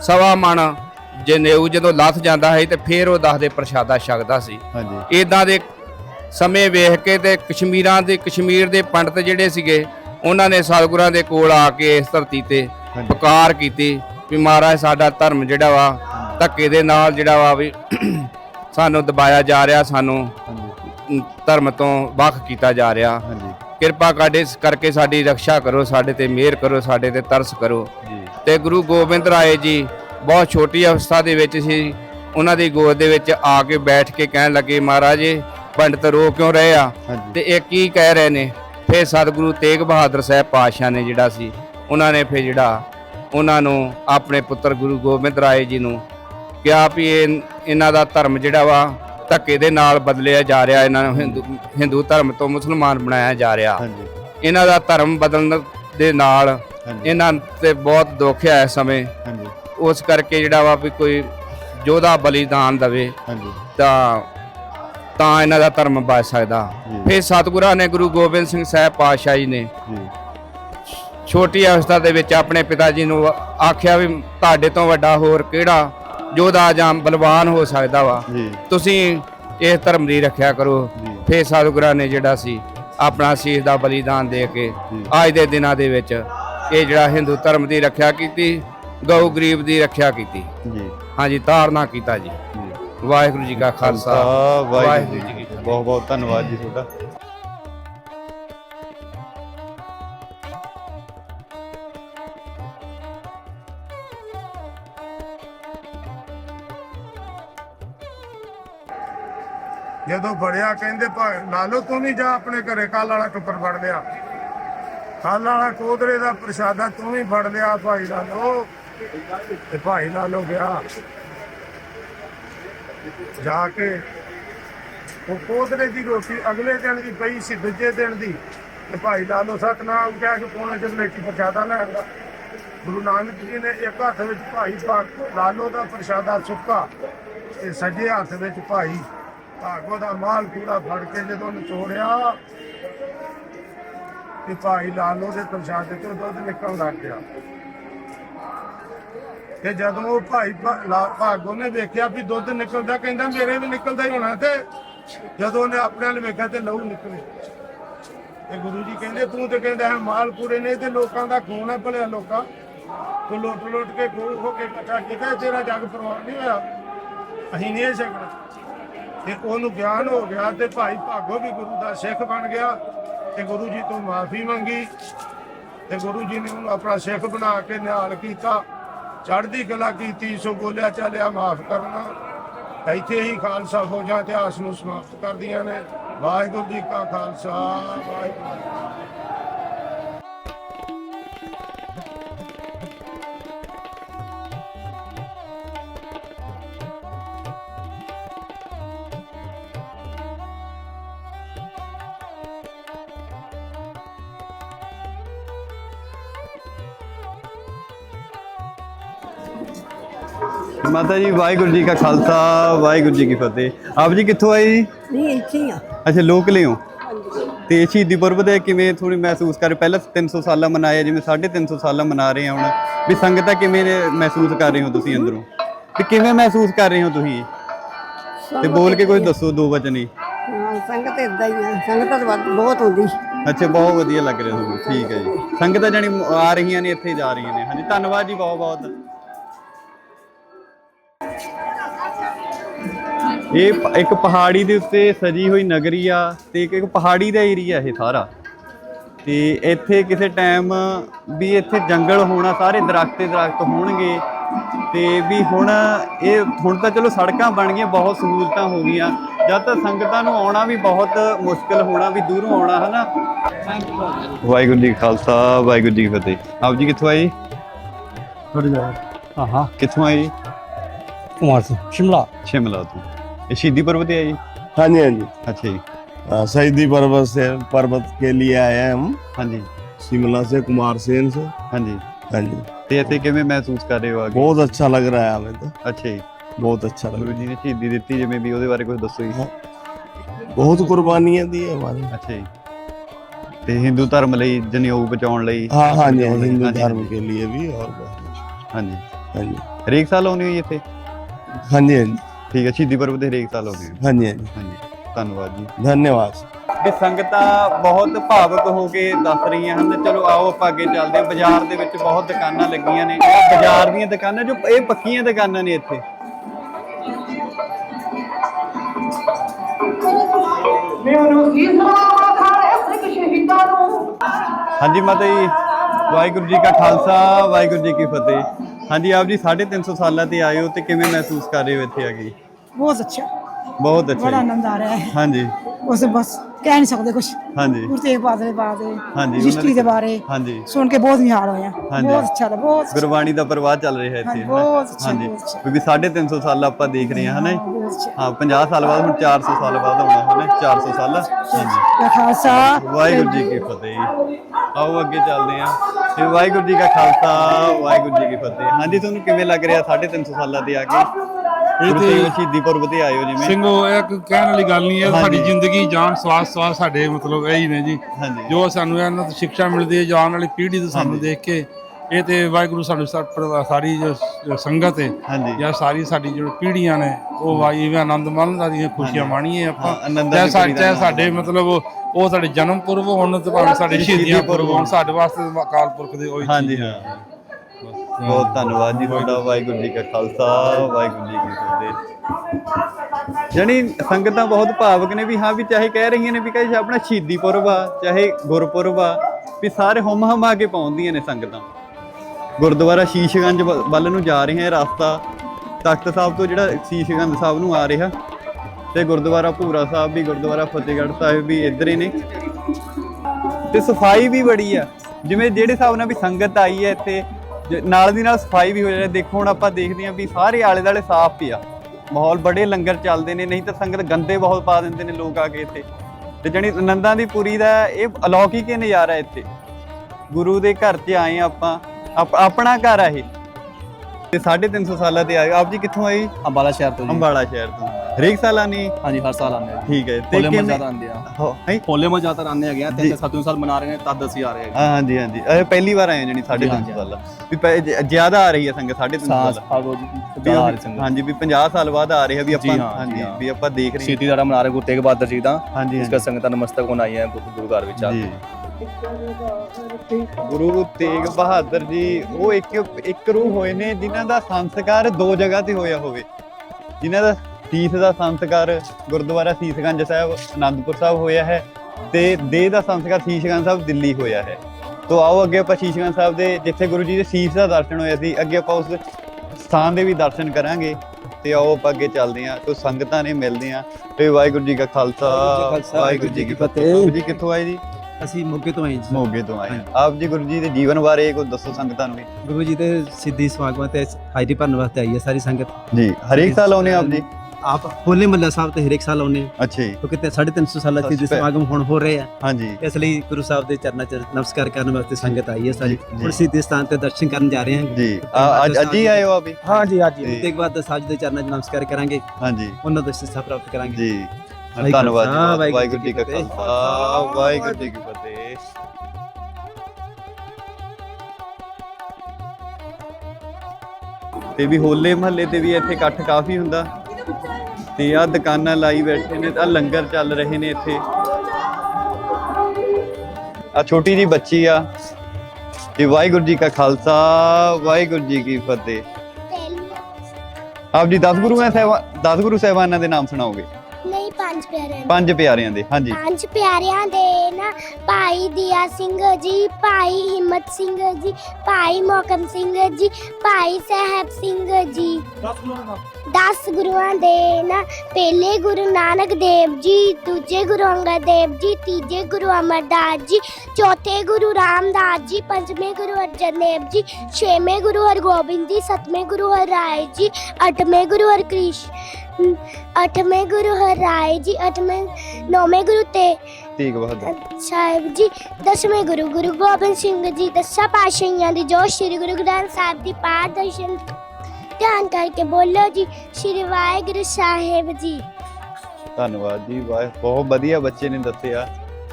ਸਵਾ ਮਣ ਜਨੇਊ ਜਦੋਂ ਲੱਥ ਜਾਂਦਾ ਹੈ ਤੇ ਫੇਰ ਉਹ ਦੱਸਦੇ ਪ੍ਰਸ਼ਾਦਾ ਛਕਦਾ ਸੀ। ਹਾਂਜੀ। ਇਦਾਂ ਦੇ ਸਮੇਂ ਵੇਖ ਕੇ ਤੇ ਕਸ਼ਮੀਰਾਂ ਦੇ ਕਸ਼ਮੀਰ ਦੇ ਪੰਡਤ ਜਿਹੜੇ ਸੀਗੇ ਉਹਨਾਂ ਨੇ ਸਤਿਗੁਰਾਂ ਦੇ ਕੋਲ ਆ ਕੇ ਇਸ ਧਰਤੀ ਤੇ। ਪੁਕਾਰ ਕੀਤੀ ਵੀ ਮਹਾਰਾਜ ਸਾਡਾ ਧਰਮ ਜਿਹੜਾ ਵਾ ਧੱਕੇ ਦੇ ਨਾਲ ਜਿਹੜਾ ਵਾ ਵੀ ਸਾਨੂੰ ਦਬਾਇਆ ਜਾ ਰਿਹਾ ਸਾਨੂੰ ਧਰਮ ਤੋਂ ਵੱਖ ਕੀਤਾ ਜਾ ਰਿਹਾ। ਹਾਂਜੀ। ਕਿਰਪਾ ਕਾਡੇ ਕਰਕੇ ਸਾਡੀ ਰੱਖਿਆ ਕਰੋ ਸਾਡੇ ਤੇ ਮਿਹਰ ਕਰੋ ਸਾਡੇ ਤੇ ਤਰਸ ਕਰੋ। ਤੇ ਗੁਰੂ ਗੋਬਿੰਦ ਰਾਏ ਜੀ ਬਹੁਤ ਛੋਟੀ ਅਵਸਥਾ ਦੇ ਵਿੱਚ ਸੀ। ਉਹਨਾਂ ਦੀ ਗੋਦ ਦੇ ਵਿੱਚ ਆ ਕੇ ਬੈਠ ਕੇ ਕਹਿਣ ਲੱਗੇ ਮਹਾਰਾਜ ਪੰਡਤ ਰੋ ਕਿਉਂ ਰਹੇ ਆ? ਤੇ ਇਹ ਕੀ ਕਹਿ ਰਹੇ ਨੇ? ਫਿਰ ਸਤਿਗੁਰੂ ਤੇਗ ਬਹਾਦਰ ਸਾਹਿਬ ਪਾਤਸ਼ਾਹ ਨੇ ਜਿਹੜਾ ਸੀ ਉਹਨਾਂ ਨੇ ਫਿਰ ਜਿਹੜਾ ਉਹਨਾਂ ਨੂੰ ਆਪਣੇ ਪੁੱਤਰ ਗੁਰੂ ਗੋਬਿੰਦ ਰਾਏ ਜੀ ਨੂੰ ਕਿਹਾ ਵੀ ਇਹ ਇਹਨਾਂ ਦਾ ਧਰਮ ਜਿਹੜਾ ਵਾ ਧੱਕੇ ਦੇ ਨਾਲ ਬਦਲਿਆ ਜਾ ਰਿਹਾ ਇਹਨਾਂ ਨੂੰ ਹਿੰਦੂ ਹਿੰਦੂ ਧਰਮ ਤੋਂ ਮੁਸਲਮਾਨ ਬਣਾਇਆ ਜਾ ਰਿਹਾ। ਇਹਨਾਂ ਦਾ ਧਰਮ ਬਦਲਣ ਦੇ ਨਾਲ ਇਹਨਾਂ ਤੇ ਬਹੁਤ ਦੁੱਖ ਹੈ ਇਸ ਸਮੇਂ। ਹਾਂਜੀ। ਉਸ ਕਰਕੇ ਜਿਹੜਾ ਵਾ ਵੀ ਕੋਈ ਯੋਧਾ ਬਲੀਦਾਨ ਦਵੇ ਹਾਂਜੀ। ਤਾਂ ਤਾਂ ਇਹਨਾਂ ਦਾ ਧਰਮ ਬਚ ਸਕਦਾ। ਫਿਰ ਸਤਿਗੁਰਾਂ ਨੇ ਗੁਰੂ ਗੋਬਿੰਦ ਸਿੰਘ ਸਾਹਿਬ ਪਾਤਸ਼ਾਹ ਜੀ। ਨੇ ਛੋਟੀ ਅਵਸਥਾ ਦੇ ਵਿੱਚ ਆਪਣੇ ਪਿਤਾ ਜੀ ਨੂੰ ਆਖਿਆ ਵੀ ਤੁਹਾਡੇ ਤੋਂ ਵੱਡਾ ਹੋਰ ਕਿਹੜਾ ਯੋਧਾ ਜਾਂ ਬਲਵਾਨ ਹੋ ਸਕਦਾ ਵਾ? ਤੁਸੀਂ ਇਸ ਧਰਮ ਦੀ ਰੱਖਿਆ ਕਰੋ। ਫਿਰ ਸਤਿਗੁਰਾਂ ਨੇ ਜਿਹੜਾ ਸੀ ਆਪਣਾ ਸੀਸ ਦਾ ਬਲੀਦਾਨ ਦੇ ਕੇ। ਅੱਜ ਦੇ ਦਿਨਾਂ ਦੇ ਵਿੱਚ ਇਹ ਜਿਹੜਾ ਹਿੰਦੂ ਧਰਮ ਦੀ ਰੱਖਿਆ ਕੀਤੀ ਗਊ ਗਰੀਬ ਦੀ ਰੱਖਿਆ ਕੀਤੀ। ਜੀ। ਹਾਂਜੀ ਤਾਰਨਾ ਕੀਤਾ ਜੀ। ਵਾਹਿਗੁਰੂ ਜੀ ਕਾ ਖਾਲਸਾ। ਵਾਹਿਗੁਰੂ ਜੀ ਕੀ। ਬਹੁਤ ਬਹੁਤ ਧੰਨਵਾਦ ਜੀ ਤੁਹਾਡਾ। ਜਦੋਂ ਫੜਿਆ ਕਹਿੰਦੇ ਭਾਈ ਲਾਲੋ ਤੂੰ ਵੀ ਜਾ ਆਪਣੇ ਘਰੇ ਕੱਲ ਵਾਲਾ ਟੁੱਕਰ ਫੜ ਲਿਆ। ਕੱਲ ਵਾਲਾ ਕੋਦਰੇ ਦਾ ਪ੍ਰਸ਼ਾਦਾ ਤੂੰ ਵੀ ਫੜ ਲਿਆ, ਭਾਈ ਲਾਲੋ ਤੇ ਭਾਈ ਲਾਲੋ ਗਿਆ। ਜਾ ਕੇ ਉਹ ਕੋਦਰੇ ਦੀ ਰੋਟੀ ਅਗਲੇ ਦਿਨ ਦੀ ਪਈ ਸੀ, ਦੂਜੇ ਦਿਨ ਦੀ। ਤੇ ਭਾਈ ਲਾਲੋ ਸਤਨਾਮ ਕਹਿ ਕੇ ਪੋਣੇ ਜਗਲੇ ਕੀ ਪ੍ਰਸ਼ਾਦਾ ਲੈਣ ਦਾ। ਗੁਰੂ ਨਾਨਕ ਜੀ ਨੇ ਇੱਕ ਹੱਥ ਵਿੱਚ ਭਾਈ ਪਾ ਲਾਲੋ ਦਾ ਪ੍ਰਸ਼ਾਦਾ ਸੁੱਕਾ ਤੇ ਸੱਜੇ ਹੱਥ ਵਿੱਚ ਭਾਈ ਭਾਗੋ ਦਾ ਮਾਲ ਪੂਰਾ ਫੜ ਕੇ ਜਦੋਂ ਨਿਚੋੜਿਆ ਤੇ ਭਾਈ ਲਾਲੋ ਦੇ ਪ੍ਰਸ਼ਾਦੇ ਤੋਂ ਦੁੱਧ ਨਿਕਲਣ ਲੱਗ ਗਿਆ। ਤੇ ਜਦੋਂ ਉਹ ਭਾਈ ਭਾਗੋ ਨੇ ਵੇਖਿਆ ਵੀ ਦੁੱਧ ਨਿਕਲਦਾ, ਕਹਿੰਦਾ ਮੇਰੇ ਵੀ ਨਿਕਲਦਾ ਹੀ ਹੋਣਾ ਤੇ ਜਦੋਂ ਉਹਨੇ ਆਪਣੇ ਵੱਲ ਵੇਖਿਆ ਤੇ ਲਹੂ ਨਿਕਲੇ। ਤੇ ਗੁਰੂ ਜੀ ਕਹਿੰਦੇ, ਤੂੰ ਤੇ ਕਹਿੰਦਾ ਹੈ, ਮਾਲ ਪੂਰੇ ਨੇ ਤੇ ਲੋਕਾਂ ਦਾ ਖੂਨ ਹੈ ਭਲਿਆ ਲੋਕਾਂ। ਤੂੰ ਲੁੱਟ ਲੁੱਟ ਕੇ ਖੂਨ ਹੋ ਕੇ ਇਕੱਠਾ ਕੀਤਾ ਤੇਰਾ ਜਗ ਪ੍ਰਵਾਨ ਨਹੀਂ ਹੋਇਆ। ਅਸੀਂ ਨਹੀਂ ਇਹ ਛਕਣਾ। ਤੇ ਉਹਨੂੰ ਗਿਆਨ ਹੋ ਗਿਆ ਤੇ ਭਾਈ ਭਾਗੋ ਵੀ ਗੁਰੂ ਦਾ ਸਿੱਖ ਬਣ ਗਿਆ। ਤੇ ਗੁਰੂ ਜੀ ਤੋਂ ਮਾਫੀ ਮੰਗੀ ਤੇ ਗੁਰੂ ਜੀ ਨੇ ਉਹਨੂੰ ਆਪਣਾ ਸਿੱਖ ਬਣਾ ਕੇ ਨਿਹਾਲ ਕੀਤਾ। ਚੜ੍ਹਦੀ ਕਲਾ ਕੀਤੀ, ਸੋ ਬੋਲਿਆ, ਚੱਲਿਆ, ਮਾਫ ਕਰਨਾ। ਇੱਥੇ ਹੀ ਖਾਲਸਾ ਫੌਜਾਂ ਇਤਿਹਾਸ ਨੂੰ ਸਮਾਪਤ ਕਰਦੀਆਂ ਨੇ। ਵਾਹਿਗੁਰੂ ਜੀ ਕਾ ਖਾਲਸਾ, ਵਾਹਿਗੁਰੂ ਮਾਤਾ ਜੀ ਵਾਹਿਗੁਰੂ ਜੀ ਕਾ ਖਾਲਸਾ ਵਾਹਿਗੁਰੂ ਜੀ ਕੀ ਫਤਿਹ। ਆਪ ਜੀ ਕਿੱਥੋਂ ਆਏ ਜੀ? ਨਹੀਂ ਇੱਥੇ ਹੀ ਆ। ਅੱਛਾ ਲੋਕਲੇ ਹੋ ਤੇ ਸ਼ਹੀਦੀ ਪੁਰਬ ਦੇ ਕਿਵੇਂ ਥੋੜੀ ਮਹਿਸੂਸ ਕਰ ਰਹੇ? ਪਹਿਲਾਂ 300 ਸਾਲਾ ਮਨਾਇਆ ਜਿਵੇਂ 350 ਸਾਲਾ ਮਨਾ ਰਹੇ ਆ ਹੁਣ। ਵੀ ਸੰਗਤਾਂ ਕਿਵੇਂ ਮਹਿਸੂਸ ਕਰ ਰਹੇ ਹੋ ਤੁਸੀਂ ਅੰਦਰੋਂ? ਤੇ ਕਿਵੇਂ ਮਹਿਸੂਸ ਕਰ ਰਹੇ ਹੋ ਤੁਸੀਂ? ਤੇ ਬੋਲ ਕੇ ਕੁਝ ਦੱਸੋ ਦੋ ਵਚਨ ਹੀ। ਹਾਂ, ਸੰਗਤ ਇਦਾਂ ਹੀ ਆ। ਸੰਗਤ ਤਾਂ ਬਹੁਤ ਹੁੰਦੀ। ਅੱਛਾ ਬਹੁਤ ਵਧੀਆ ਲੱਗ ਰਿਹਾ ਤੁਹਾਨੂੰ। ਠੀਕ ਹੈ ਜੀ। ਸੰਗਤਾਂ ਜਾਨੀ ਆ ਰਹੀਆਂ ਨੇ ਇੱਥੇ ਜਾ ਰਹੀਆਂ ਨੇ। ਹਾਂਜੀ ਧੰਨਵਾਦ ਜੀ ਬਹੁਤ ਬਹੁਤ ਇਹ ਇੱਕ ਪਹਾੜੀ ਦੇ ਉੱਤੇ ਸਜੀ ਹੋਈ ਨਗਰੀ ਆ ਤੇ ਇੱਕ ਪਹਾੜੀ ਦਾ ਏਰੀਆ ਇਹ ਸਾਰਾ। ਤੇ ਇੱਥੇ ਕਿਸੇ ਟਾਈਮ ਵੀ ਇੱਥੇ ਜੰਗਲ ਹੋਣਾ ਸਾਰੇ ਦਰਖਤ ਦਰਖਤ ਹੋਣਗੇ। ਤੇ ਵੀ ਹੁਣ ਇਹ ਹੁਣ ਤਾਂ ਚਲੋ ਸੜਕਾਂ ਬਣ ਗਈਆਂ ਬਹੁਤ ਸਹੂਲਤਾਂ ਹੋ ਗਈਆਂ। ਜਦ ਤਾਂ ਸੰਗਤਾਂ ਨੂੰ ਆਉਣਾ ਵੀ ਬਹੁਤ ਮੁਸ਼ਕਲ ਹੋਣਾ ਵੀ ਦੂਰੋਂ ਆਉਣਾ ਹਨਾ? ਵਾਹਿਗੁਰੂ ਜੀ ਖਾਲਸਾ ਵਾਹਿਗੁਰੂ ਜੀ ਫਤਿਹ। ਆਪ ਜੀ ਕਿੱਥੋਂ ਆਏ? ਥੋੜੀ ਜਿਹਾ ਹਾਂ ਹਾਂ ਕਿੱਥੋਂ ਆਏ? ਜੀ? ਕੁਮਾਰ ਸਿੰਘ ਸ਼ਿਮਲਾ। ਸ਼ਿਮਲਾ ਤੋਂ। ਇਹ ਸ਼ਹੀਦੀ ਪਰਬਤ ਤੇ ਆਏ हाँ जी हाँ जी ਅੱਛਾ ਜੀ हाँ, शहीदी पर्वत से पर्वत के लिए आए हैं हम ਹਾਂਜੀ शिमला से कुमार सेन से ਹਾਂਜੀ हाँ जी ਤੇ ਇੱਥੇ ਕਿਵੇਂ ਮਹਿਸੂਸ ਕਰ ਰਹੇ ਹੋ ਆ ਕੇ बहुत अच्छा लग रहा है हमें तो ਅੱਛਾ ਜੀ बहुत अच्छा लग ਗੁਰੂ रहा ਜੀ ਨੇ ਸ਼ਹੀਦੀ ਦਿੱਤੀ ਜਿਵੇਂ ਵੀ ਉਹਦੇ ਬਾਰੇ ਕੁਝ ਦੱਸੋ ਜੀ है बहुत कुर्बानियां दी है हमारे ਅੱਛਾ ਜੀ ਤੇ ਹਿੰਦੂ ਧਰਮ ਲਈ ਜਨੇਊ ਬਚਾਉਣ ਲਈ हाँ हाँ जी ਬਚਾਉਣ ਲਈ, हिंदू ਹਾਂਜੀ, धर्म ਹਾਂਜੀ, के लिए भी और बहुत कुछ। ਹਾਂਜੀ हाँ जी ਹਰੇਕ ਸਾਲ ਆਉਂਦੇ ਹੋ ਜੀ ਇੱਥੇ हाँ जी हाँ जी ਠੀਕ ਹੈ ਸ਼ਹੀਦੀ ਪਰਬ ਦੇ ਹਰੇਕ ਸਾਲ ਆਉਂਦੇ ਆ। ਹਾਂਜੀ ਹਾਂਜੀ। ਹਾਂਜੀ ਧੰਨਵਾਦ ਜੀ। ਧੰਨਵਾਦ। ਕਿ ਸੰਗਤਾਂ ਬਹੁਤ ਭਾਵਕ ਹੋ ਕੇ ਦੱਸ ਰਹੀਆਂ ਹਨ ਚਲੋ ਆਓ ਆਪਾਂ ਅੱਗੇ ਚੱਲਦੇ ਹਾਂ। ਬਾਜ਼ਾਰ ਦੇ ਵਿੱਚ ਬਹੁਤ ਦੁਕਾਨਾਂ ਲੱਗੀਆਂ ਨੇ। ਬਾਜ਼ਾਰ ਦੀਆਂ ਦੁਕਾਨਾਂ ਜੋ ਇਹ ਪੱਕੀਆਂ ਦੁਕਾਨਾਂ ਨੇ ਇੱਥੇ। ਹਾਂਜੀ ਮਾਤਾ ਜੀ। ਵਾਹਿਗੁਰੂ ਜੀ ਕਾ ਖਾਲਸਾ ਵਾਹਿਗੁਰੂ ਜੀ ਕੀ ਫਤਿਹ। ਹਾਂਜੀ ਆਪ ਜੀ 350 ਸਾਲਾਂ ਤੇ ਆਏ ਹੋ ਤੇ ਕਿਵੇਂ ਮਹਿਸੂਸ ਕਰ ਰਹੇ ਹੋ ਇੱਥੇ ਆ ਕੇ ਬਹੁਤ ਅੱਛਾ ਬਹੁਤ ਅੱਛਾ ਬੜਾ ਜੀ। ਆਨੰਦ ਆ ਰਿਹਾ ਹੈ ਹਾਂਜੀ ਉਸ ਬਸ ਕਹਿ ਨਹੀਂ ਸਕਦੇ ਕੁਝ ਹਾਂਜੀ ਗੁਰੂ ਤੇਗ ਬਹਾਦਰ ਦੇ ਬਾਰੇ ਹਾਂਜੀ, ਉਹਨਾਂ ਹਿਸਟਰੀ ਦੀ- ਦੇ ਬਾਰੇ ਹਾਂਜੀ ਸੁਣ ਕੇ ਬਹੁਤ ਨਿਹਾਲ ਹੋਇਆ ਹਾਂਜੀ। ਬਹੁਤ ਅੱਛਾ ਲੱਗਾ ਬਹੁਤ ਗੁਰਬਾਣੀ ਦਾ ਪ੍ਰਵਾਹ ਚੱਲ ਰਿਹਾ ਇੱਥੇ ਹਾਂਜੀ? ਬਹੁਤ ਅੱਛਾ, ਹਾਂਜੀ ਬਹੁਤ ਅੱਛਾ। ਕਿਉਂਕਿ 350 ਸਾਲ ਆਪਾਂ ਦੇਖ ਰਹੇ ਹਾਂ ਹਨਾ ਜੀ? ਅੱਛਾ। ਹਾਂ 50 ਸਾਲ ਬਾਅਦ ਹੁਣ 400 ਸਾਲ ਬਾਅਦ ਆਉਣਾ ਹਨਾ 400 ਸਾਲ। ਹਾਂਜੀ। ਖਾਲਸਾ। ਵਾਹਿਗੁਰੂ ਜੀ ਕੀ ਫਤਿਹ। ਆਓ ਅੱਗੇ ਚੱਲਦੇ ਹਾਂ। ਤੇ ਵਾਹਿਗੁਰੂ ਜੀ ਕਾ ਖਾਲਸਾ ਵਾਹਿਗੁਰੂ ਜੀ ਕੀ ਫਤਿਹ। ਹਾਂਜੀ ਤੁਹਾਨੂੰ ਕਿਵੇਂ ਲੱਗ ਰਿਹਾ 350 ਸਾਲਾਂ ਤੇ ਆ ਕੇ? ਇਹ ਤੇ ਸ਼ਹੀਦੀ ਪੁਰਬ ਤੇ ਆਇਓ ਜਿਵੇਂ। ਸਿੰਘੋ ਇਹ ਇੱਕ ਕਹਿਣ ਵਾਲੀ ਗੱਲ ਨਹੀਂ ਹੈ। ਸਾਡੀ ਜ਼ਿੰਦਗੀ ਜਾਨ ਸਵਾਦ ਸਵਾਦ ਸਾਡੇ ਮਤਲਬ ਇਹ ਹੀ ਨੇ ਜੀ। ਜੋ ਸਾਨੂੰ ਇਹਨਾਂ ਤੋਂ ਸਿੱਖਿਆ ਮਿਲਦੀ ਹੈ ਜਾਣ ਵਾਲੀ ਪੀੜ੍ਹੀ ਤੋਂ ਸਾਨੂੰ ਦੇਖ ਕੇ ਇਹ ਤੇ ਵਾਹਿਗੁਰੂ ਸਾਨੂੰ ਸਾ- ਪਰਿਵਾਰ- ਸਾਰੀ ਜੋ ਸੰਗਤ ਹੈ ਹਾਂਜੀ। ਜਾਂ ਸਾਰੀ ਸਾਡੀ ਜਿਹੜੀ ਪੀੜ੍ਹੀਆਂ ਨੇ ਉਹ ਇਵੇਂ ਆਨੰਦ ਮਾਣਨ ਦੀਆਂ ਖੁਸ਼ੀਆਂ ਮਾਣੀਏ ਆਪਾਂ। ਆਨੰਦਾਂ ਚਾਹੇ ਦੀ ਸਾ- ਚਾਹੇ। ਸਾਡੇ ਮਤਲਬ ਉਹ ਸਾਡੇ ਜਨਮ ਪੁਰਬ ਹੋਣ ਤੇ ਭਾਵੇਂ ਸਾਡੇ ਸ਼ਹੀਦੀਆਂ ਪੁਰਬ ਹੋਣ ਸਾਡੇ ਵਾਸਤੇ ਤਾਂ ਅਕਾਲ ਪੁਰਖ ਦੇ ਉਹੀ ਹਾਂਜੀ ਹਾਂ। ਬਹੁਤ ਧੰਨਵਾਦ ਜੀ ਤੁਹਾਡਾ ਵਾਹਿਗੁਰੂ ਜੀ ਕਾ ਖਾਲਸਾ ਵਾਹਿਗੁਰੂ ਜੀ ਕੀ ਫਤਿਹ। ਜਣੀ ਸੰਗਤਾਂ ਬਹੁਤ ਭਾਵਕ ਨੇ ਵੀ ਹਾਂ ਵੀ ਚਾਹੇ ਕਹਿ ਰਹੀਆਂ ਨੇ ਵੀ ਕਹੇ ਆਪਣਾ ਸ਼ਹੀਦੀ ਪੁਰਬ ਆ ਚਾਹੇ ਗੁਰਪੁਰਬ ਆ ਵੀ ਸਾਰੇ ਹੁਮ ਹਮਾ ਕੇ ਪਹੁੰਚਦੀਆਂ ਨੇ ਸੰਗਤਾਂ। ਗੁਰਦੁਆਰਾ ਸ਼ੀਸ਼ਗੰਜ ਵ- ਵੱਲ ਨੂੰ ਜਾ ਰਹੇ ਹਾਂ ਰਸਤਾ। ਤਖਤ ਸਾਹਿਬ ਤੋਂ ਜਿਹੜਾ ਸ਼ੀਸ਼ਗੰਜ ਸਾਹਿਬ ਨੂੰ ਆ ਰਿਹਾ, ਤੇ ਗੁਰਦੁਆਰਾ ਭੂਰਾ ਸਾਹਿਬ ਵੀ, ਗੁਰਦੁਆਰਾ ਫਤਿਹਗੜ੍ਹ ਸਾਹਿਬ ਵੀ ਇੱਧਰ ਹੀ ਨੇ। ਤੇ ਸਫ਼ਾਈ ਵੀ ਬੜੀ ਆ। ਜਿਵੇਂ ਜਿਹੜੇ ਹਿਸਾਬ ਨਾਲ ਵੀ ਸੰਗਤ ਆਈ ਹੈ ਇੱਥੇ, ਜ- ਨਾਲ ਦੀ ਨਾਲ ਸਫ਼ਾਈ ਵੀ ਹੋ ਜਾਏ। ਦੇਖੋ, ਹੁਣ ਆਪਾਂ ਦੇਖਦੇ ਹਾਂ ਵੀ ਸਾਰੇ ਆਲੇ ਦਾਲੇ ਸਾਫ਼ ਪਿਆ। ਮਾਹੌਲ ਬੜੇ ਲੰਗਰ ਚੱਲਦੇ ਨੇ, ਨਹੀਂ ਤਾਂ ਸੰਗਤ ਗੰਦੇ ਬਹੁਤ ਪਾ ਦਿੰਦੇ ਨੇ ਲੋਕ ਆ ਕੇ ਇੱਥੇ। ਤੇ ਜਣੀ ਆਨੰਦਾਂ ਦੀ ਪੁਰੀ ਦਾ ਇਹ ਅਲੌਕਿਕ ਹੀ ਨਜ਼ਾਰਾ ਇੱਥੇ। ਗੁਰੂ ਦੇ ਘਰ 'ਚ ਆਏ ਹਾਂ ਆਪਾਂ। ਆਪ- ਆਪਣਾ ਘਰ ਆ ਇਹ। ਤੇ 350 ਸਾਲਾਂ ਤੇ ਆਏ ਆਪ ਜੀ ਕਿੱਥੋਂ ਆਏ? ਜੀ? ਅੰਬਾਲਾ ਸ਼ਹਿਰ ਤੋਂ ਜੀ। ਅੰਬਾਲਾ ਸ਼ਹਿਰ ਤੋਂ। ਹਰੇਕ ਸਾਲ ਆਨੇ ਹਾਂਜੀ ਹਰ ਸਾਲ ਆਉਂਦੇ ਆ ਠੀਕ ਹੈ। ਤੇ ਹੋਲੇ ਕਿਵੇਂ? ਮਜ਼ਾਦਾ ਆਉਂਦੇ ਆ। ਹੋ ਹੈਂ? ਹੋਲੇ ਮਜ਼ਾਦਾ ਆਉਂਦੇ ਹੈਗੇ ਆ। ਜੀ। ਤਿੰਨ ਸੱਤਵੇਂ ਸਾਲ ਮਨਾ ਰਹੇ ਨੇ ਤਦ ਅਸੀਂ ਆ ਰਹੇ ਹਾਂ ਹਾਂਜੀ ਹਾਂਜੀ। ਇਹ ਪਹਿਲੀ ਵਾਰ ਆਏ ਹਾਂ ਜਣੀ 350 ਹਾਂਜੀ, ਸਾਲ। ਵੀ ਜ- ਜ਼ਿਆਦਾ ਆ ਰਹੀ ਹੈ ਸੰਗਤ 350 ਸਾਲ। ਸਾਲ ਵੀ ਜਾ ਉਹ- ਹਾਂਜੀ ਵੀ 50 ਸਾਲ ਬਾਅਦ ਆ ਰਹੇ ਆ ਵੀ ਆਪਾਂ ਜੀ ਹਾਂ, ਜੀ ਹਾਂਜੀ ਹਾਂ। ਵੀ ਆਪਾਂ ਦੇਖ ਰਹੇ ਸ਼ਹੀਦੀ ਦਾੜਾ ਮਨਾ ਰਹੇ ਗੁਰੂ ਤੇਗ ਬਹਾਦਰ ਜੀ ਦਾ। ਹਾਂ ਹਾਂਜੀ ਇਸ ਦਾ ਸੰਗਤਾਂ ਨਮਸਤਕ ਹੋਣ ਆਈ ਹੈ ਗੁਰੂ ਗੁਰੂ ਘਰ ਵਿੱਚ ਆ ਜੀ। ਗੁਰੂ ਤੇਗ ਬਹਾਦਰ ਜੀ ਉਹ ਇੱਕ ਇੱਕ ਰੂਹ ਹੋਏ ਨੇ ਜਿਨ੍ਹਾਂ ਦਾ ਸੰਸਕਾਰ ਦੋ ਜਗ੍ਹਾ ਤੇ ਹੋਇਆ ਹੋਵੇ। ਜਿਨ੍ਹਾਂ ਦਾ ਸੀਸ ਦਾ ਸੰਸਕਾਰ ਗੁਰਦੁਆਰਾ ਸੀਸਗੰਜ ਸਾਹਿਬ ਆਨੰਦਪੁਰ ਸਾਹਿਬ ਹੋਇਆ ਹੈ ਤੇ ਦੇਹ ਦਾ ਸੰਸਕਾਰ ਸੀਸਗੰਜ ਸਾਹਿਬ ਦਿੱਲੀ ਹੋਇਆ ਹੈ। ਤੋ ਆਓ ਅੱਗੇ ਆਪਾਂ ਸੀਸਗੰਜ ਸਾਹਿਬ ਦੇ ਜਿੱਥੇ ਗੁਰੂ ਜੀ ਦੇ ਸੀਸ ਦਾ ਦਰਸ਼ਨ ਹੋਇਆ ਸੀ ਅੱਗੇ ਆਪਾਂ ਉਸ ਸਥਾਨ ਦੇ ਵੀ ਦਰਸ਼ਨ ਕਰਾਂਗੇ। ਤੇ ਆਓ ਆਪਾਂ ਅੱਗੇ ਚੱਲਦੇ ਹਾਂ ਤੋ ਸੰਗਤਾਂ ਨੇ ਮਿਲਦੇ ਹਾਂ। ਤੇ ਵਾਹਿਗੁਰੂ ਜੀ ਕਾ ਖਾਲਸਾ ਵਾਹਿਗੁਰੂ ਜੀ ਕੀ ਫਤਿਹ। ਜੀ ਕਿੱਥੋਂ ਆਏ ਜੀ? ਅਸੀਂ ਮੋਗੇ ਤੋਂ ਆਏ ਜੀ। ਮੋਗੇ ਤੋਂ ਆਏ। ਹਾਂ। ਆਪ ਜੀ ਗੁਰੂ ਜੀ ਦੇ ਜੀਵਨ ਬਾਰੇ ਕੁਝ ਦੱਸੋ ਸੰਗਤਾਂ ਨੂੰ। ਗੁਰੂ ਜੀ ਦੇ ਸਿੱਧੀ ਸਮਾਗਮਾਂ ਤੇ ਹਾਜ਼ਰੀ ਭਰਨ ਵਾਸਤੇ ਆਈ ਹੈ ਸਾਰੀ ਸੰਗਤ। ਜੀ ਹਰੇਕ ਸਾਲ ਆਉਨੇ ਆਪ ਜੀ? ਆਪ ਹੋਲੇ ਮੱਲਾ ਸਾਹਿਬ ਤੇ ਹਰੇਕ ਸਾਲ ਆਉਂਦੇ ਹਾਂ, ਅੱਛਾ ਜੀ। ਕਿਉਂਕਿ ਤੇ 350 ਸਾਲਾਂ ਦੀ ਸਮਾਗਮ ਹੁਣ ਹੋ ਰਹੇ ਆ ਹਾਂਜੀ। ਇਸ ਲਈ ਗੁਰੂ ਸਾਹਿਬ ਦੇ ਚਰਨਾਂ 'ਚ ਨਮਸਕਾਰ ਕਰਨ ਵਾਸਤੇ ਸੰਗਤ ਆਈ ਹੈ ਸਾਰੀ। ਜੀ। ਹੁਣ ਸਿੱਧੇ ਸਥਾਨ ਤੇ ਦਰਸ਼ਨ ਕਰਨ ਜਾ ਰਹੇ ਹਾਂ। ਜੀ। ਆ- ਅੱਜ ਅੱਜ ਹੀ ਆਏ ਹੋ ਆਪ ਜੀ? ਹਾਂ ਜੀ ਹਾਂ ਜੀ ਜੀ। ਤੇ ਬਾਅਦ ਸਾਜ ਦੇ ਚਰਨਾਂ 'ਚ ਨਮਸਕਾਰ ਕਰਾਂਗੇ। ਹਾਂਜੀ। ਉਹਨਾਂ ਤੋਂ ਸਿੱਖਿਆ ਪ੍ਰਾਪਤ ਕਰਾਂਗੇ। ਜੀ। ਧੰਨਵਾਦ ਜੀ। ਵਾਹਿਗੁਰੂ ਜੀ ਕਾ। ਖਾਲਸਾ ਵਾਹਿਗੁਰੂ ਜੀ ਕੀ ਫਤਿਹ ਤੇ ਵੀ ਹੋਲੇ ਮਹੱਲੇ ਤੇ ਵੀ ਇੱਥੇ ਇਕੱਠ ਕਾਫੀ ਹੁੰਦਾ ਤੇ ਆ ਦੁਕਾਨਾਂ ਲਾਈ ਬੈਠੇ ਨੇ ਆ ਲੰਗਰ ਚੱਲ ਰਹੇ ਨੇ ਇੱਥੇ ਆ ਛੋਟੀ ਜੀ ਬੱਚੀ ਆ ਤੇ ਵਾਹਿਗੁਰੂ ਜੀ ਕਾ ਖਾਲਸਾ ਵਾਹਿਗੁਰੂ ਜੀ ਕੀ ਫਤਿਹ ਆਪ ਜੀ 10 ਗੁਰੂਆਂ ਸਾਹਿਬਾਂ 10 ਗੁਰੂ ਸਾਹਿਬਾਨਾਂ ਦੇ ਨਾਮ ਸੁਣਾਓਗੇ ਪਿਆਰਿਆਂ ਦੇ। ਪੰਜ ਪਿਆਰਿਆਂ ਦੇ ਹਾਂਜੀ। ਪੰਜ ਪਿਆਰਿਆਂ ਦੇ ਨਾ ਭਾਈ ਦਿਆ ਸਿੰਘ ਜੀ ਭਾਈ ਹਿੰਮਤ ਸਿੰਘ ਜੀ ਭਾਈ ਮੋਕਮ ਸਿੰਘ ਜੀ ਭਾਈ ਸਾਹਿਬ ਸਿੰਘ ਜੀ। 10 ਗੁਰੂਆਂ ਦੇ। ਨਾ ਪਹਿਲੇ ਗੁਰੂ ਨਾਨਕ ਦੇਵ ਜੀ ਦੂਜੇ ਗੁਰੂ ਅੰਗਦ ਦੇਵ ਜੀ ਤੀਜੇ ਗੁਰੂ ਅਮਰਦਾਸ ਜੀ ਚੌਥੇ ਗੁਰੂ ਰਾਮਦਾਸ ਜੀ ਪੰਜਵੇਂ ਗੁਰੂ ਅਰਜਨ ਦੇਵ ਜੀ ਛੇਵੇਂ ਗੁਰੂ ਹਰਗੋਬਿੰਦ ਜੀ ਸੱਤਵੇਂ ਗੁਰੂ ਹਰਿਰਾਏ ਜੀ ਅੱਠਵੇਂ ਗੁਰੂ ਹਰਕ੍ਰਿਸ਼ਨ ਅੱਠਵੇਂ ਗੁਰੂ ਹਰਿਰਾਏ ਜੀ ਅੱਠਵੇਂ ਨੌਵੇਂ ਗੁਰੂ ਤੇ ਤੇਗ ਬਹਾਦਰ। ਸਾਹਿਬ ਜੀ ਦਸਵੇਂ ਗੁਰੂ ਗੁਰੂ ਗੋਬਿੰਦ ਸਿੰਘ ਜੀ ਦਸਾਂ ਪਾਤਸ਼ਾਹੀਆਂ ਦੀ ਜੋ ਸ੍ਰੀ ਗੁਰੂ ਗ੍ਰੰਥ ਸਾਹਿਬ ਦੀ ਪਾਠ ਦਰਸ਼ਨ ਧਿਆਨ ਕਰਕੇ ਬੋਲੋ ਜੀ ਸ੍ਰੀ ਵਾਹਿਗੁਰੂ ਸਾਹਿਬ ਜੀ। ਧੰਨਵਾਦ ਜੀ ਵਾਹ ਬਹੁਤ ਵਧੀਆ ਬੱਚੇ ਨੇ ਦੱਸਿਆ।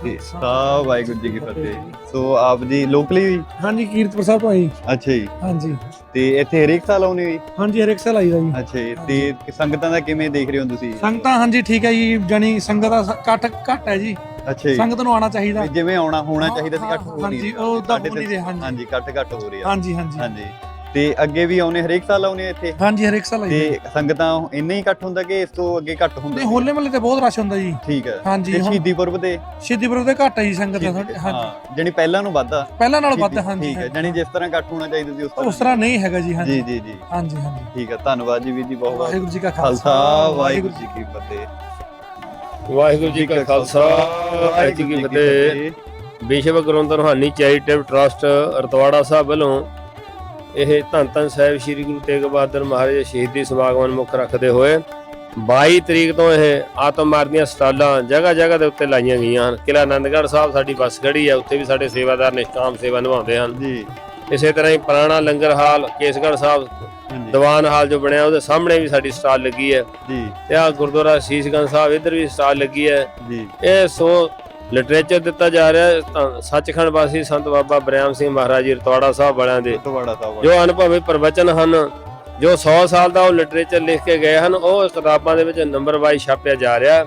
ਖਾਲਸਾ ਵਾਹਿਗੁਰੂ ਜੀ ਕੀ ਫਤਿਹ। ਸੋ ਆਪ ਜੀ ਲੋਕਲੀ ਵੀ ਹਾਂਜੀ ਕੀਰਤਪੁਰ ਸਾਹਿਬ ਤੋਂ ਆਈ ਅੱਛਾ ਜੀ। ਹਾਂਜੀ। ਤੇ ਇੱਥੇ ਹਰੇਕ ਸਾਲ ਆਉਣੀ ਹੋਈ ਹਾਂਜੀ ਹਰੇਕ ਸਾਲ ਆਈਦਾ ਜੀ। ਅੱਛਾ ਜੀ ਤੇ ਸੰਗਤਾਂ ਦਾ ਕਿਵੇਂ ਦੇਖ ਰਹੇ ਹੋ ਤੁਸੀਂ? ਸੰਗਤਾਂ ਹਾਂਜੀ ਠੀਕ ਹੈ ਜੀ ਜਾਨੀ ਸੰਗਤ ਦਾ ਸ- ਘੱਟ ਘੱਟ ਹੈ ਜੀ। ਅੱਛਾ ਜੀ। ਸੰਗਤ ਨੂੰ ਆਉਣਾ ਚਾਹੀਦਾ। ਜਿਵੇਂ ਆਉਣਾ ਹੋਣਾ ਚਾਹੀਦਾ ਸੀ ਘੱਟ ਹੋ ਨਹੀਂ ਹਾਂਜੀ, ਰਿਹਾ। ਉਹ ਸਾਡੇ ਹੋ ਨਹੀਂ ਤੇ- ਰਿਹਾ। ਹਾਂਜੀ ਘੱਟ ਘੱਟ ਹੋ ਰਿਹਾ। ਹਾਂਜੀ ਹਾਂਜੀ। ਹਾਂਜੀ। ਤੇ ਅੱਗੇ ਵੀ ਆਉਣੇ ਹਰੇਕ ਸਾਲ ਆਉਣੇ ਇੱਥੇ? ਹਾਂਜੀ ਹਰੇਕ ਸਾਲ ਆਈਦਾ ਤੇ ਸੰਗਤਾਂ ਇੰਨਾ ਹੀ ਘੱਟ ਹੁੰਦਾ ਕਿ ਇਸ ਤੋਂ ਅੱਗੇ ਘੱਟ ਹੁੰਦਾ ਨਹੀਂ ਹੋਲੇ ਮਹੱਲੇ ਤੇ ਬਹੁਤ ਰਸ਼ ਹੁੰਦਾ ਜੀ। ਠੀਕ ਹੈ। ਹਾਂਜੀ, ਤੇ ਸ਼ਹੀਦੀ ਪੁਰਬ ਦੇ ਸ਼ਹੀਦੀਪੁਰ ਦੇ ਘੱਟ ਹੈ ਜੀ ਸੰਗਤ ਥੋੜ੍ਹੀ- ਹਾਂਜੀ। ਜਾਣੀ ਪਹਿਲਾਂ ਨੂੰ ਵੱਧਾ ਪਹਿਲਾਂ ਨਾਲ ਵੱਧ ਹਾਂਜੀ ਠੀਕ ਹੈ ਜਾਣੀ ਜਿਸ ਤਰ੍ਹਾਂ ਘੱਟ ਹੋਣਾ ਚਾਹੀਦਾ ਸੀ ਉਸ ਤਰ੍ਹਾਂ ਉਸ ਤਰ੍ਹਾਂ ਨਹੀਂ ਹੈਗਾ ਜੀ ਜੀ ਹਾਂਜੀ। ਜੀ ਜੀ ਹਾਂਜੀ ਹਾਂਜੀ। ਠੀਕ ਹੈ ਧੰਨਵਾਦ ਜੀ ਵੀਰ ਜੀ ਬਹੁਤ ਬਹੁਤ। ਵਾਹਿਗੁਰੂ ਜੀ ਕਾ ਖਾਲਸਾ ਵਾਹਿਗੁਰੂ ਜੀ ਕੀ ਫਤਿਹ। ਵਾਹਿਗੁਰੂ ਜੀ ਕਾ ਖਾਲਸਾ ਵਾਹਿਗੁਰੂ ਜੀ ਕੀ ਫਤਿਹ। ਵਿਸ਼ਵ ਗ੍ਰੰਥ ਰੂਹਾਨੀ ਚੈਰੀਟੇਬਲ ਟਰਸਟ ਰਤਵਾੜਾ ਸਾਹਿਬ ਵੱਲੋਂ ਇਹ ਧੰਨ ਧੰਨ ਸਾਹਿਬ ਸ੍ਰੀ ਗੁਰੂ ਤੇਗ ਬਹਾਦਰ ਮਹਾਰਾਜ ਸ਼ਹੀਦੀ ਸਮਾਗਮ ਮੁੱਖ ਰੱਖਦੇ ਹੋਏ 22 ਤਰੀਕ ਤੋਂ ਇਹ ਆਤਮ ਮਾਰ ਦੀਆਂ ਸਟਾਲਾਂ ਜਗ੍ਹਾ ਜਗ੍ਹਾ ਦੇ ਉੱਤੇ ਲਾਈਆਂ ਗਈਆਂ ਹਨ। ਕਿਲਾ ਆਨੰਦਗੜ੍ਹ ਸਾਹਿਬ ਸਾਡੀ ਬੱਸ ਖੜੀ ਹੈ ਉੱਥੇ ਵੀ ਸਾਡੇ ਸੇਵਾਦਾਰ ਨਿਸ਼ਕਾਮ ਸੇਵਾ ਨਿਭਾਉਂਦੇ ਹਨ। ਜੀ। ਇਸੇ ਤਰ੍ਹਾਂ ਹੀ ਪੁਰਾਣਾ ਲੰਗਰ ਹਾਲ ਕੇਸਗੜ੍ਹ ਸਾਹਿਬ ਦੀਵਾਨ ਹਾਲ ਜੋ ਬਣਿਆ ਉਹਦੇ ਸਾਹਮਣੇ ਵੀ ਸਾਡੀ ਸਟਾਲ ਲੱਗੀ ਹੈ। ਜੀ। ਤੇ ਆ ਗੁਰਦੁਆਰਾ ਸੀਸਗੰਜ ਸਾਹਿਬ ਇੱਧਰ ਵੀ ਸਟਾਲ ਲੱਗੀ ਹੈ। ਜੀ। ਇਹ ਸੋ ਲਿਟਰੇਚਰ ਦਿੱਤਾ ਜਾ ਰਿਹਾ ਹੈ ਤਾਂ ਸੱਚਖੰਡ ਵਾਸੀ ਸੰਤ ਬਾਬਾ ਬਰਿਆਮ ਸਿੰਘ ਮਹਾਰਾਜ ਜੀ ਰਤਵਾੜਾ ਸਾਹਿਬ ਵਾਲਿਆਂ ਦੇ। ਸਾਹਿਬ ਜੋ ਅਨੁਭਵੀ ਪ੍ਰਵਚਨ ਹਨ ਜੋ 100 ਸਾਲ ਦਾ ਉਹ ਲਿਟਰੇਚਰ ਲਿਖ ਕੇ ਗਏ ਹਨ ਉਹ ਕਿਤਾਬਾਂ ਦੇ ਵਿੱਚ ਨੰਬਰ ਵਾਈਜ਼ ਛਾਪਿਆ ਜਾ ਰਿਹਾ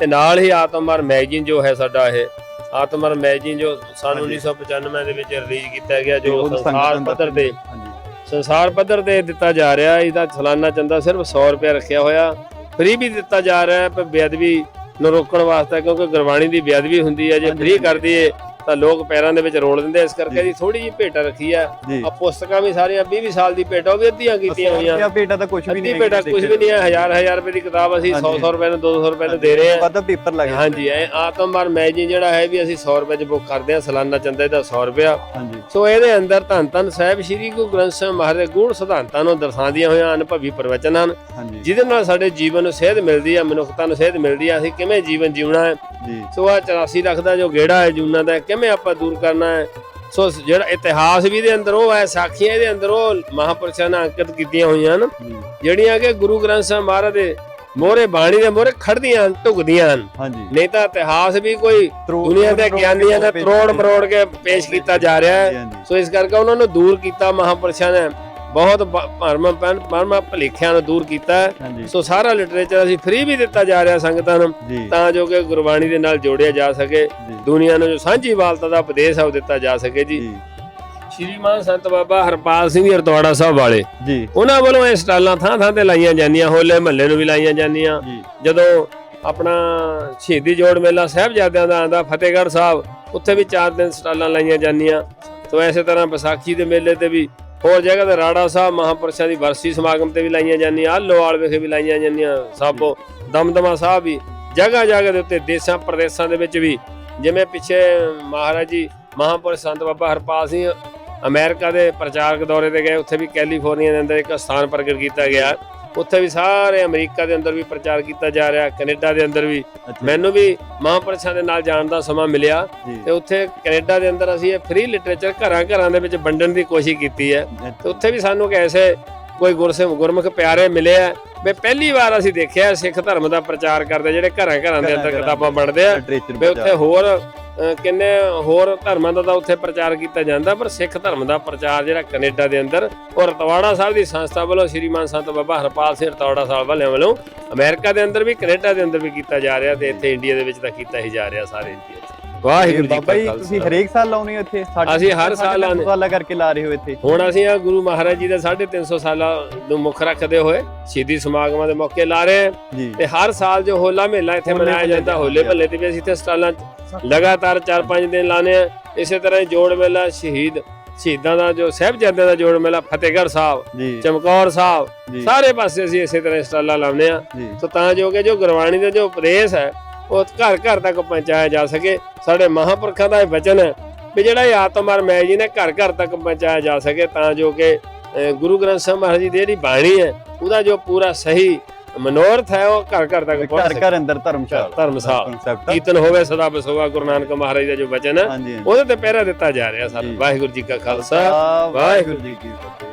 ਤੇ ਨਾਲ ਹੀ ਆਤਮਰ ਮੈਗਜ਼ੀਨ ਜੋ ਹੈ ਸਾਡਾ ਇਹ ਆਤਮਰ ਮੈਗਜ਼ੀਨ ਜੋ ਸਨ 1995 ਦੇ ਵਿੱਚ ਰਿਲੀਜ਼ ਕੀਤਾ ਗਿਆ ਜੋ ਸੰਸਾਰ ਦਾ- ਪੱਧਰ ਤੇ ਹਾਂਜੀ। ਸੰਸਾਰ ਪੱਧਰ ਤੇ ਦਿੱਤਾ ਜਾ ਰਿਹਾ। ਇਹਦਾ ਸਾਲਾਨਾ ਚੰਦਾ ਸਿਰਫ 100 ਰੁਪਏ ਰੱਖਿਆ ਹੋਇਆ ਫ੍ਰੀ ਵੀ ਦਿੱਤਾ ਜਾ ਰਿਹਾ ਹੈ ਪਰ ਬੇਅਦਬੀ ਨੂੰ ਰੋਕਣ ਵਾਸਤੇ ਕਿਉਂਕਿ ਗੁਰਬਾਣੀ ਦੀ ਬੇਅਦਬੀ ਹੁੰਦੀ ਹੈ ਜੇ ਫ੍ਰੀ। ਕਰ ਦਈਏ ਤਾਂ ਲੋਕ ਪੈਰਾਂ ਦੇ ਵਿੱਚ ਰੋਲ ਦਿੰਦੇ ਆ। ਇਸ ਕਰਕੇ ਜੀ। ਥੋੜੀ ਜਿਹੀ ਭੇਟਾ ਰੱਖੀ ਆ ਜੀ। ਆ ਪੁਸਤਕਾਂ ਵੀ ਸਾਰੀਆਂ 20 20 ਸਾਲ ਦੀ ਭੇਟਾ ਉਹ ਵੀ ਅੱਧੀਆਂ ਕੀਤੀਆਂ ਹੋਈਆਂ। ਭੇਟਾ ਤਾਂ ਕੁਝ ਵੀ ਅੱਧੀ ਨਹੀਂ ਭੇਟਾ ਕੁਝ ਵੀ ਨਹੀਂ ਹੈ। ਹਜ਼ਾਰ ਹਜ਼ਾਰ ਰੁਪਏ ਦੀ ਕਿਤਾਬ ਅਸੀਂ 100 ਹਾਂਜੀ। 100 ਰੁਪਏ ਨੂੰ 200 ਰੁਪਏ ਨੂੰ ਦੇ ਰਹੇ ਹਾਂ। ਵਾਦਾ ਪੇਪਰ ਲੱਗ ਹਾਂਜੀ ਇਹ ਆਤਮਬਾਰ ਮੈਗਜ਼ੀਨ ਜਿਹੜਾ ਹੈ ਵੀ ਅਸੀਂ 100 ਰੁਪਏ ਚ ਬੁੱਕ ਕਰਦੇ ਹਾਂ ਸਾਲਾਨਾ ਚੰਦਾ ਇਹਦਾ 100 ਰੁਪਿਆ ਹਾਂਜੀ। ਸੋ ਇਹਦੇ ਅੰਦਰ ਧੰਨ ਧੰਨ ਸਾਹਿਬ ਸ੍ਰੀ ਗੁਰੂ ਗ੍ਰੰਥ ਸਾਹਿਬ ਮਹਾਰਾਜ ਦੇ ਗੁਣ ਸਿਧਾਂਤਾਂ ਨੂੰ ਦਰਸਾਉਂਦੀਆਂ ਹੋਈਆਂ ਅਨੁਭਵੀ ਪ੍ਰਵਚਨ ਹਨ। ਹਾਂਜੀ। ਜਿਹਦੇ ਨਾਲ ਸਾਡੇ ਜੀਵਨ ਨੂੰ ਸੇਧ ਮਿਲਦੀ ਹੈ ਮਨੁੱਖਤਾ ਨੂੰ ਸੇਧ ਮਿਲਦੀ ਹੈ ਅਸੀਂ ਕਿਵੇਂ ਜੀਵਨ ਜਿਉਣਾ ਹੈ। ਜੀ। ਸੋ ਆ 84 ਲੱਖ ਦਾ ਜੋ ਗੇੜਾ ਹੈ ਜੂਨਾਂ ਦਾ ਕਿਵੇਂ ਆਪਾਂ ਦੂਰ ਕਰਨਾ ਹੈ? ਸੋ ਜਿਹੜਾ ਇਤਿਹਾਸ ਵੀ ਦੇ ਅੰਦਰ ਉਹ ਹੈ ਸਾਖੀਆਂ ਇਹਦੇ ਅੰਦਰ ਉਹ ਮਹਾਪੁਰਸ਼ਾਂ ਨੇ ਅੰਕਿਤ ਕੀਤੀਆਂ ਹੋਈਆਂ ਹਨ। ਜਿਹੜੀਆਂ ਕਿ ਗੁਰੂ ਗ੍ਰੰਥ ਸਾਹਿਬ ਮਹਾਰਾਜ ਦੇ ਮੋਹਰੇ ਬਾਣੀ ਦੇ ਮੋਹਰੇ ਖੜਦੀਆਂ ਹਨ ਢੁਕਦੀਆਂ ਹਨ। ਨਹੀਂ ਤਾਂ ਇਤਿਹਾਸ ਵੀ ਕੋਈ ਦੁਨੀਆ ਦੇ ਗਿਆਨੀਆਂ ਕੇ ਤਰੋੜ ਮਰੋੜ ਕੇ ਪੇਸ਼ ਕੀਤਾ ਜਾ ਰਿਹਾ ਹੈ। ਸੋ ਇਸ ਕਰਕੇ ਉਹਨਾਂ ਨੂੰ ਦੂਰ ਕੀਤਾ ਮਹਾਪੁਰਸ਼ਾਂ ਨੇ। ਬਹੁਤ ਭਰਮ ਭਰਮ ਭਲੇਖਿਆਂ ਨੂੰ ਦੂਰ ਕੀਤਾ ਸੋ ਸਾਰਾ ਲਿਟਰੇਚਰ ਅਸੀਂ ਫ੍ਰੀ ਵੀ ਦਿੱਤਾ ਜਾ ਰਿਹਾ ਸੰਗਤਾਂ ਨੂੰ ਤਾਂ ਜੋ ਕਿ ਗੁਰਬਾਣੀ ਦੇ ਨਾਲ ਜੋੜਿਆ ਜਾ ਸਕੇ ਦੁਨੀਆ ਨੂੰ ਜੋ ਸਾਂਝੀ ਵਾਲਤਾ ਦਾ ਉਪਦੇਸ਼ ਉਹ ਦਿੱਤਾ ਜਾ ਸਕੇ ਜੀ। ਸ਼੍ਰੀਮਾਨ ਸੰਤ ਬਾਬਾ ਹਰਪਾਲ ਸਿੰਘ ਜੀ ਰਤਵਾੜਾ ਸਾਹਿਬ ਵਾਲੇ ਜੀ। ਉਹਨਾਂ ਵੱਲੋਂ ਇਹ ਸਟਾਲਾਂ ਥਾਂ ਥਾਂ ਤੇ ਲਾਈਆਂ ਜਾਂਦੀਆਂ ਹੋਲੇ ਮਹੱਲੇ ਨੂੰ ਵੀ ਲਾਈਆਂ ਜਾਂਦੀਆਂ। ਜਦੋਂ ਆਪਣਾ ਸ਼ਹੀਦੀ ਜੋੜ ਮੇਲਾ ਸਾਹਿਬਜ਼ਾਦਿਆਂ ਦਾ ਆਂਦਾ ਫਤਿਹਗੜ੍ਹ ਸਾਹਿਬ ਉੱਥੇ ਵੀ 4 ਦਿਨ ਸਟਾਲਾਂ ਲਾਈਆਂ ਜਾਂਦੀਆਂ। ਸੋ ਐਸੇ ਤਰ੍ਹਾਂ ਵਿਸਾਖੀ ਦੇ ਮੇਲੇ ਤੇ ਵੀ ਹੋਰ ਜਗ੍ਹਾ ਤੇ ਰਾੜਾ ਸਾਹਿਬ ਮਹਾਂਪੁਰਸ਼ਾਂ ਦੀ ਵਰਸੀ ਸਮਾਗਮ ਤੇ ਵੀ ਲਾਈਆਂ ਜਾਂਦੀਆਂ ਆਲੋਵਾਲ ਵਿਖੇ ਵੀ ਲਾਈਆਂ ਜਾਂਦੀਆਂ ਸਾਬੋ ਦਮਦਮਾ ਸਾਹਿਬ ਵੀ। ਜਗ੍ਹਾ ਜਗ੍ਹਾ ਦੇ ਉੱਤੇ ਦੇਸ਼ਾਂ ਪ੍ਰਦੇਸ਼ਾਂ ਦੇ ਵਿੱਚ ਵੀ, ਜਿਵੇਂ ਪਿੱਛੇ ਮਹਾਰਾਜ ਜੀ ਮਹਾਂਪੁਰਸ਼ ਸੰਤ ਬਾਬਾ ਹਰਪਾਲ ਸਿੰਘ ਅਮਰੀਕਾ ਦੇ ਪ੍ਰਚਾਰਕ ਦੌਰੇ ਤੇ ਗਏ, ਉੱਥੇ ਵੀ ਕੈਲੀਫੋਰਨੀਆ ਦੇ ਅੰਦਰ ਇੱਕ ਸਥਾਨ ਪ੍ਰਗਟ ਕੀਤਾ ਗਿਆ। ਉੱਥੇ ਵੀ ਸਾਰੇ ਅਮਰੀਕਾ ਦੇ ਅੰਦਰ ਵੀ ਪ੍ਰਚਾਰ ਕੀਤਾ ਜਾ ਰਿਹਾ ਕੈਨੇਡਾ ਦੇ ਅੰਦਰ ਵੀ। ਮੈਨੂੰ ਵੀ ਮਹਾਂਪੁਰਸ਼ਾਂ ਦੇ ਨਾਲ ਜਾਣ ਦਾ ਸਮਾਂ ਮਿਲਿਆ ਤੇ ਉੱਥੇ ਕੈਨੇਡਾ ਦੇ ਅੰਦਰ ਅਸੀਂ ਇਹ ਫ੍ਰੀ ਲਿਟਰੇਚਰ ਘਰਾਂ ਘਰਾਂ ਦੇ ਵਿੱਚ ਵੰਡਣ ਦੀ ਕੋਸ਼ਿਸ਼ ਕੀਤੀ ਹੈ। ਤੇ ਉੱਥੇ ਵੀ ਸਾਨੂੰ ਇੱਕ ਐਸੇ ਕੋਈ ਗੁਰਸਿੱਖ ਗੁਰਮੁਖ ਪਿਆਰੇ ਮਿਲੇ ਆ। ਵੀ ਪਹਿਲੀ ਵਾਰ ਅਸੀਂ ਦੇਖਿਆ ਸਿੱਖ ਧਰਮ ਦਾ ਪ੍ਰਚਾਰ ਕਰਦੇ ਜਿਹੜੇ ਘਰਾਂ ਘਰਾਂ ਦੇ ਅੰਦਰ ਕਿਤਾਬਾਂ ਬਣਦੇ ਆ। ਵੀ ਉੱਥੇ ਹੋਰ ਕਿੰਨੇ ਹੋਰ ਧਰਮਾਂ ਦਾ ਤਾਂ ਉੱਥੇ ਪ੍ਰਚਾਰ ਕੀਤਾ ਜਾਂਦਾ ਪਰ ਸਿੱਖ ਧਰਮ ਦਾ ਪ੍ਰਚਾਰ ਜਿਹੜਾ ਕੈਨੇਡਾ ਦੇ ਅੰਦਰ ਔਰ ਰਤਵਾੜਾ ਸਾਹਿਬ ਦੀ ਸੰਸਥਾ ਵੱਲੋਂ ਸ਼੍ਰੀਮਾਨ ਸੰਤ ਬਾਬਾ ਹਰਪਾਲ ਸਿੰਘ ਰਤਵਾੜਾ ਸਾਹਿਬ ਵਾਲਿਆਂ ਵੱਲੋਂ ਅਮਰੀਕਾ ਦੇ ਅੰਦਰ ਵੀ ਕੈਨੇਡਾ ਦੇ ਅੰਦਰ ਵੀ ਕੀਤਾ ਜਾ ਰਿਹਾ ਤੇ ਇੱਥੇ ਇੰਡੀਆ ਦੇ ਵਿੱਚ ਤਾਂ ਕੀਤਾ ਹੀ ਜਾ ਰਿਹਾ ਸਾਰੇ ਇੰਡੀਆ 'ਚ। ਵਾਹਿਗੁਰੂ ਜੀ ਬਾਬਾ ਜੀ ਤੁਸੀਂ ਹਰੇਕ ਸਾਲ ਲਾਉਨੇ ਹੋ ਇੱਥੇ? ਸਾਡੇ ਅਸੀਂ ਹਰ ਸਾਲ ਲਾਉਂਦੇ। ਸਾਲਾ ਕਰਕੇ ਲਾ ਰਹੇ ਹੋ ਇੱਥੇ। ਹੁਣ ਅਸੀਂ ਆ ਗੁਰੂ ਮਹਾਰਾਜ ਜੀ ਦੇ 350 ਸਾਲਾਂ ਨੂੰ ਮੁੱਖ ਰੱਖਦੇ ਹੋਏ ਸ਼ਹੀਦੀ ਸਮਾਗਮਾਂ ਦੇ ਮੌਕੇ ਲਾ ਰਹੇ ਤੇ ਹਰ ਸਾਲ ਜੋ ਹੋਲਾ ਮਹੱਲਾ ਇੱਥੇ ਮਨਾਇਆ ਜਾਂਦਾ ਹੋਲੇ ਮਹੱਲੇ ਤੇ ਵੀ ਅਸੀਂ ਇੱਥੇ ਸਟਾਲਾਂ 'ਚ ਲਗਾਤਾਰ 4-5 ਦਿਨ ਲਾਣੇ ਆ ਇਸੇ ਤਰ੍ਹਾਂ ਜੋੜ ਮੇਲਾ ਸ਼ਹੀਦ ਸ਼ਹੀਦਾਂ ਦਾ ਜੋ ਸਾਹਿਬਜ਼ਾਦਿਆਂ ਦਾ ਜੋੜ ਮੇਲਾ ਫਤਿਹਗੜ੍ਹ ਸਾਹਿਬ ਜੀ। ਚਮਕੌਰ ਸਾਹਿਬ ਜੀ। ਸਾਰੇ ਪਾਸੇ ਅਸੀਂ ਇਸੇ ਤਰ੍ਹਾਂ ਸਟਾਲਾਂ ਲਾਉਂਦੇ ਆ ਜੀ। ਸੋ ਤਾਂ ਜੋ ਕਿ ਜੋ ਗੁਰਬਾਣੀ ਦਾ ਜੋ ਉਪਦੇਸ਼ ਹੈ ਉਹ ਘਰ ਘਰ ਤੱਕ ਪਹੁੰਚਾਇਆ ਜਾ ਸਕੇ। ਸਾਡੇ ਮਹਾਂਪੁਰਖਾਂ ਦਾ ਇਹ ਵਚਨ ਹੈ ਵੀ ਜਿਹੜਾ ਇਹ ਆਤਮਾਰ ਮੈਗਜ਼ੀਨ ਹੈ ਘਰ ਘਰ ਤੱਕ ਪਹੁੰਚਾਇਆ ਜਾ ਸਕੇ ਤਾਂ ਜੋ ਕਿ ਗੁਰੂ ਗ੍ਰੰਥ ਸਾਹਿਬ ਮਹਾਰਾਜ ਜੀ ਦੀ ਜਿਹੜੀ ਬਾਣੀ ਹੈ ਉਹਦਾ ਜੋ ਪੂਰਾ ਸਹੀ ਮਨੋਰਥ ਹੈ ਉਹ ਘਰ ਘਰ ਤੱਕ ਪਹੁੰਚ ਘਰ ਘਰ ਅੰਦਰ ਧਰਮਸ਼ਾਲਾ ਧਰਮਸ਼ਾਲਾ। ਕੀਰਤਨ ਹੋਵੇ ਸਦਾ ਬਸੋਵਾ ਗੁਰੂ ਨਾਨਕ ਮਹਾਰਾਜ ਦਾ ਜੋ ਵਚਨ ਹੈ ਉਹਦੇ ਤੇ ਪਹਿਰਾ ਦਿੱਤਾ ਜਾ ਰਿਹਾ ਸਾਨੂੰ। ਵਾਹਿਗੁਰੂ ਜੀ ਕਾ ਖਾਲਸਾ ਵਾਹਿਗੁਰੂ ਜੀ ਕੀ ਫਤਿਹ।